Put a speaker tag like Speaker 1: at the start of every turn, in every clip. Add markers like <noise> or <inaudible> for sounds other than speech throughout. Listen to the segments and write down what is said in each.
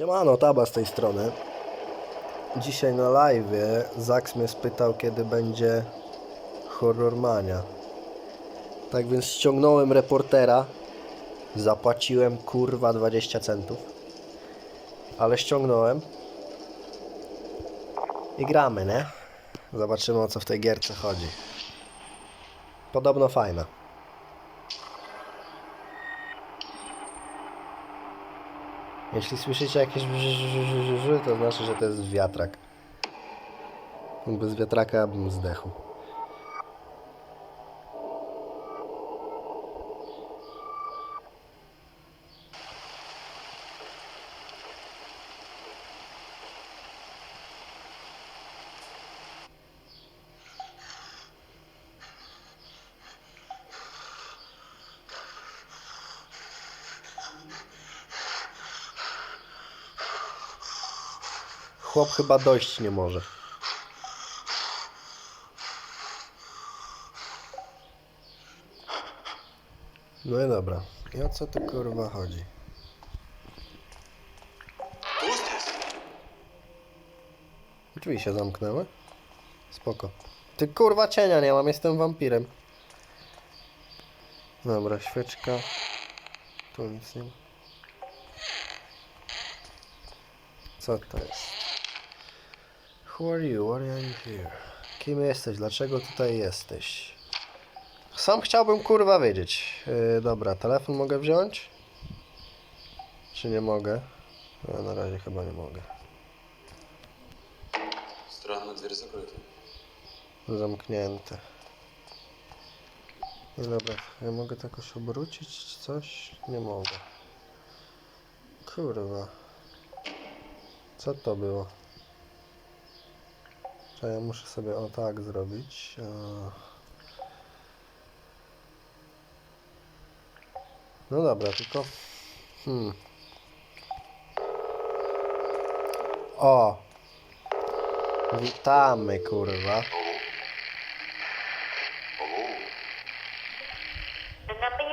Speaker 1: Siemano, Taba z tej strony. Dzisiaj na live Zaks mnie spytał, kiedy będzie Horrormania. Tak więc ściągnąłem reportera. Zapłaciłem kurwa 20 centów. Ale ściągnąłem. I gramy, nie? Zobaczymy o co w tej gierce chodzi. Podobno fajna. Jeśli słyszycie jakieś to znaczy, że to jest wiatrak. Bez wiatraka bym zdechł. Chłop chyba dojść nie może. No i dobra. I o co tu kurwa chodzi? Drzwi się zamknęły. Spoko. Ty kurwa cienia nie mam, jestem wampirem. Dobra, świeczka. Tu nic nie ma. Co to jest? Who are you? Why are you here? Kim jesteś? Dlaczego tutaj jesteś? Sam chciałbym kurwa wiedzieć. Yy, dobra, telefon mogę wziąć? Czy nie mogę? No, na razie chyba nie mogę.
Speaker 2: Странно, дверь закрыта.
Speaker 1: Zamknięte. No dobra, ja mogę to jakoś obrócić czy coś? Nie mogę. Kurwa. Co to było? Czy ja muszę sobie o tak zrobić? A... No dobra, tylko... Hmm. O! Witamy, kurwa.
Speaker 3: Number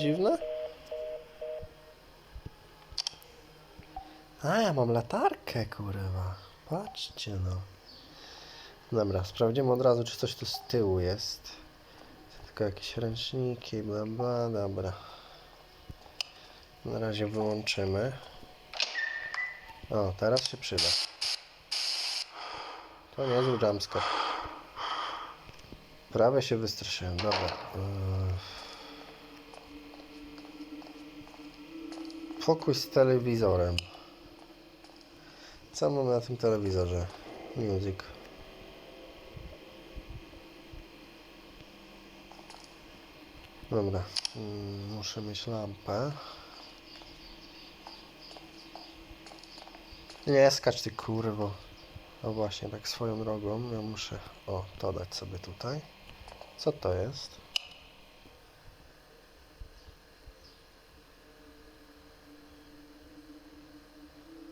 Speaker 3: you A,
Speaker 1: ja mam latarkę, kurwa. Patrzcie, no. Dobra, sprawdzimy od razu, czy coś tu z tyłu jest. Tylko jakieś ręczniki, bla bla, dobra. Na razie wyłączymy. O, teraz się przyda. To niezły jumpscare. Prawie się wystraszyłem, dobra. Yy. Pokój z telewizorem. Co mam na tym telewizorze? Music. Dobra. Mm, Muszę mieć lampę. Nie skacz ty kurwo. No właśnie, tak swoją drogą. Ja muszę, o, to dać sobie tutaj. Co to jest?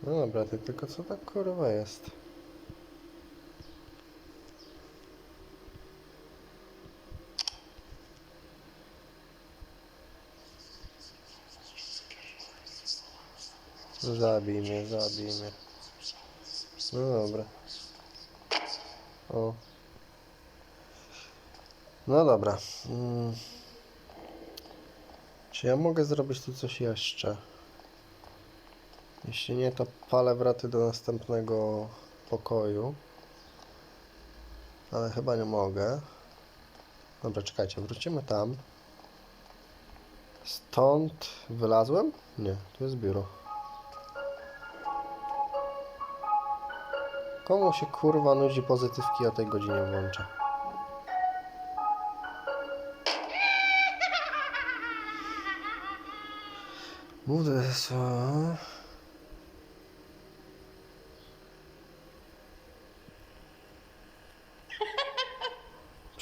Speaker 1: No dobra, ty tylko co tak kurwa jest? Zabij mnie, zabij mnie. No dobra. O. No dobra. Mm. Czy ja mogę zrobić tu coś jeszcze? Jeśli nie, to palę wraty do następnego pokoju. Ale chyba nie mogę. Dobra, czekajcie, wrócimy tam. Stąd wylazłem? Nie, tu jest biuro. Komu się kurwa nudzi pozytywki o tej godzinie włącza? Budę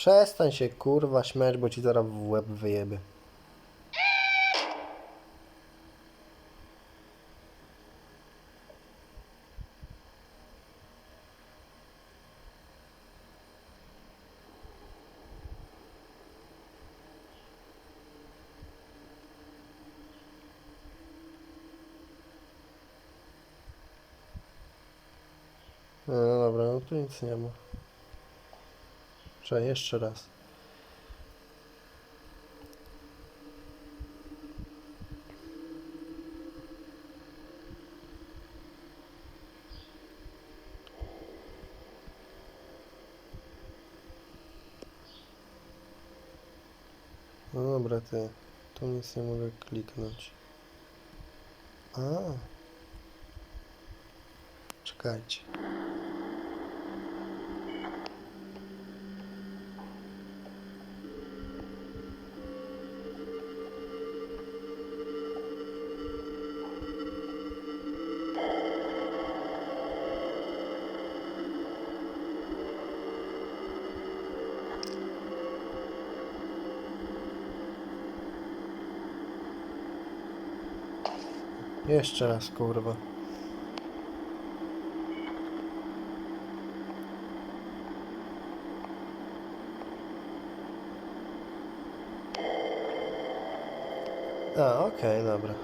Speaker 1: Przestań się kurwa śmiać, bo ci zaraz w łeb wyjeby. No, no dobra, no tu nic nie ma. Czekaj, jeszcze raz. No dobra, ty. Tu nic nie mogę kliknąć. A. Czekajcie. Jeszcze raz, kurwa. A, okej, dobra.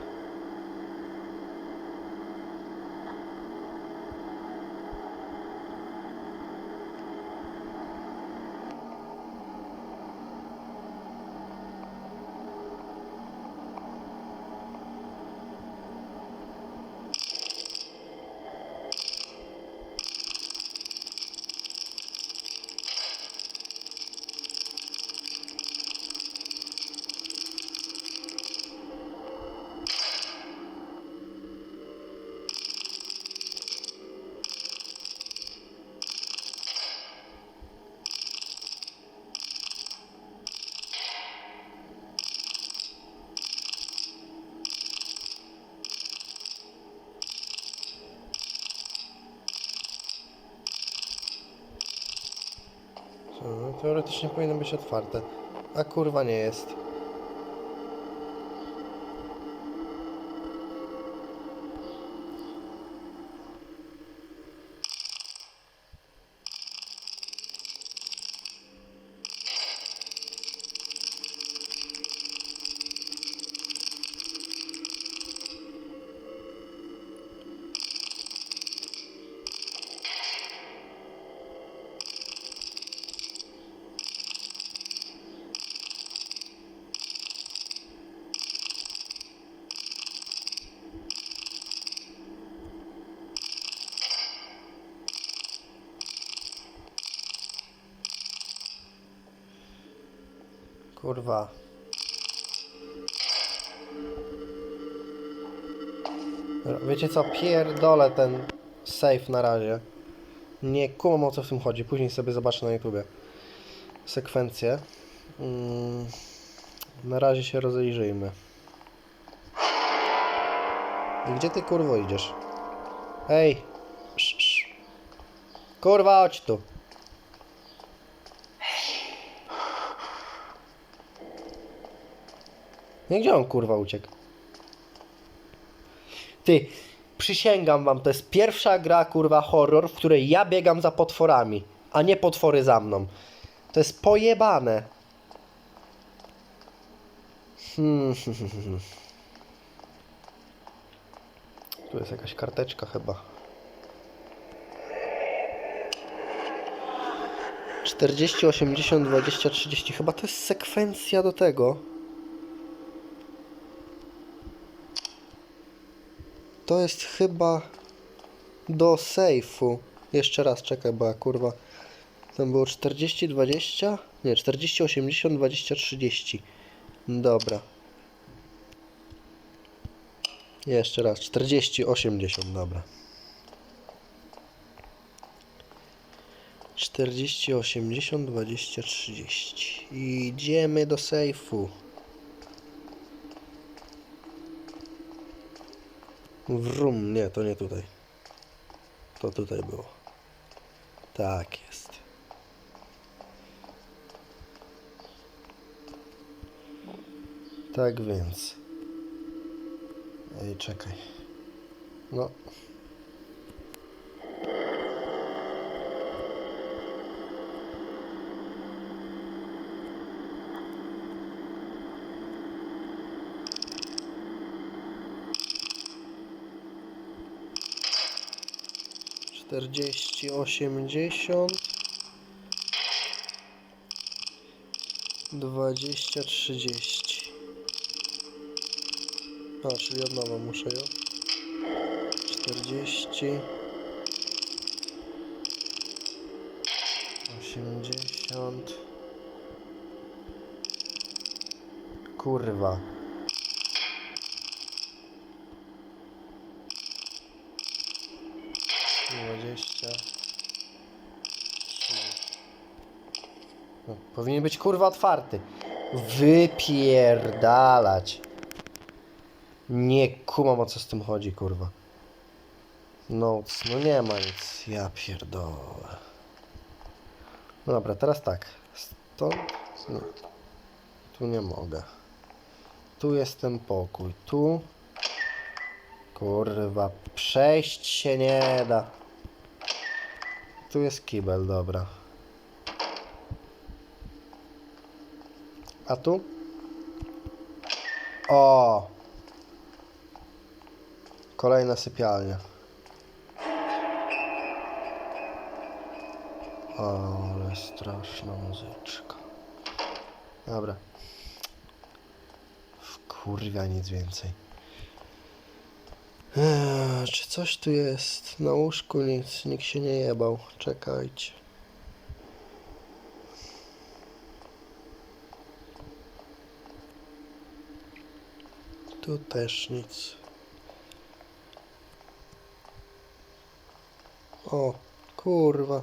Speaker 1: Co, No, teoretycznie powinno być otwarte. A kurwa nie jest. Kurwa. Wiecie co? Pierdolę ten safe na razie. Nie kumam o co w tym chodzi. Później sobie zobaczę na YouTubie. Sekwencje. Mm, na razie się rozejrzyjmy. Gdzie ty kurwo idziesz? Ej! Kurwa, chodź tu. No gdzie on kurwa uciekł? Ty, przysięgam wam, to jest pierwsza gra kurwa horror, w której ja biegam za potworami, a nie potwory za mną. To jest pojebane. Hmm. Tu jest jakaś karteczka chyba. 40, 80, 20, 30. Chyba to jest sekwencja do tego. To jest chyba do sejfu. Jeszcze raz czekaj, bo ja kurwa. Tam było 40, 20? Nie, 40, 80, 20, 30. Dobra. Jeszcze raz. 40, 80, dobra. 40, 80, 20, 30. Idziemy do sejfu. Wrum, nie, to nie tutaj. To tutaj było. Tak jest. Tak więc. Ej, czekaj. No. Czterdzieści, osiemdziesiąt, dwadzieścia, trzydzieści. A, czyli od nowa muszę ją. Czterdzieści. Osiemdziesiąt. Kurwa. Dwadzieścia. No, powinien być kurwa otwarty. Wypierdalać. Nie kumam o co z tym chodzi, kurwa. No, no nie ma nic. Ja pierdolę. No dobra, teraz tak. Stąd. Nie. Tu nie mogę. Tu jest ten pokój. Tu. Kurwa, przejść się nie da. Tu jest kibel, dobra. A tu? O! Kolejna sypialnia. Ale straszna muzyczka. Dobra. Kurwa, nic więcej. Eee, czy coś tu jest? Na łóżku nic, nikt się nie jebał. Czekajcie. Tu też nic. O, kurwa.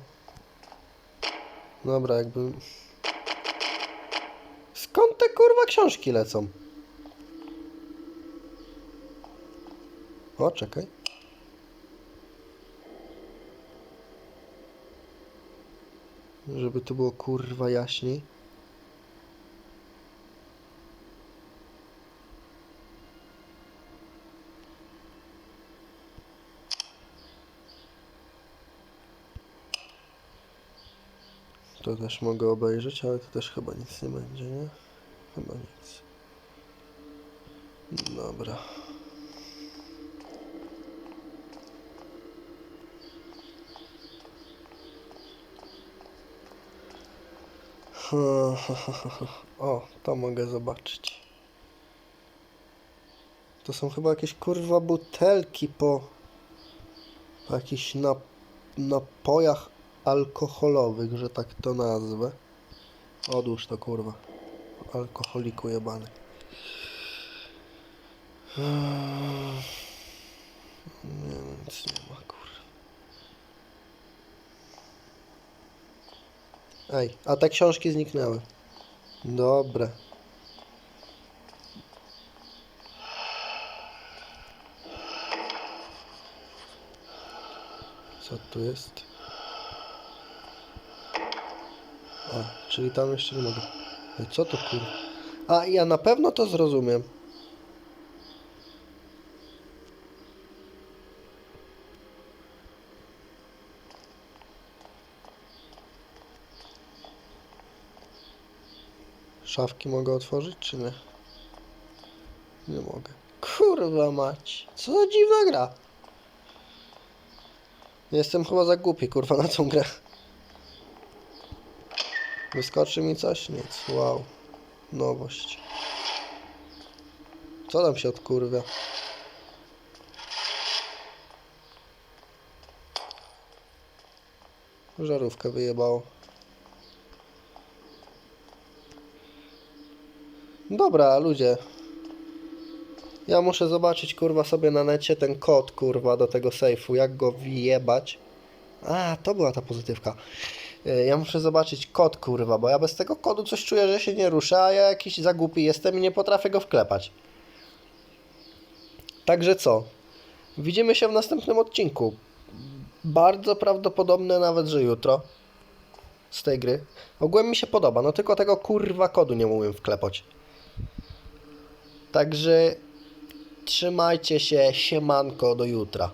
Speaker 1: Dobra, jakby... Skąd te kurwa książki lecą? O, czekaj. Żeby tu było kurwa jaśniej. To też mogę obejrzeć, ale to też chyba nic nie będzie, nie? Chyba nic. Dobra. <laughs> O, to mogę zobaczyć. To są chyba jakieś kurwa butelki po, po jakichś nap, napojach alkoholowych, że tak to nazwę. Odłóż to kurwa. Alkoholiku jebany. Nie, nic nie ma kurwa. Ej, a te książki zniknęły. Dobre. Co tu jest? A, czyli tam jeszcze nie mogę. Ej, co to kur... A, ja na pewno to zrozumiem. Szafki mogę otworzyć, czy nie? Nie mogę. Kurwa mać. Co za dziwna gra. Jestem chyba za głupi, kurwa, na tą grę. Wyskoczy mi coś? Nic. Wow. Nowość. Co tam się odkurwia? Żarówkę wyjebało. Dobra, ludzie. Ja muszę zobaczyć, kurwa, sobie na necie ten kod, kurwa, do tego sejfu. Jak go wyjebać. A, to była ta pozytywka. E, Ja muszę zobaczyć kod, kurwa, bo ja bez tego kodu coś czuję, że się nie rusza, a ja jakiś zagłupi jestem i nie potrafię go wklepać. Także co? Widzimy się w następnym odcinku. Bardzo prawdopodobne nawet, że jutro. Z tej gry. Ogółem mi się podoba, no tylko tego kurwa kodu nie umiem wklepać. Także trzymajcie się, siemanko, do jutra.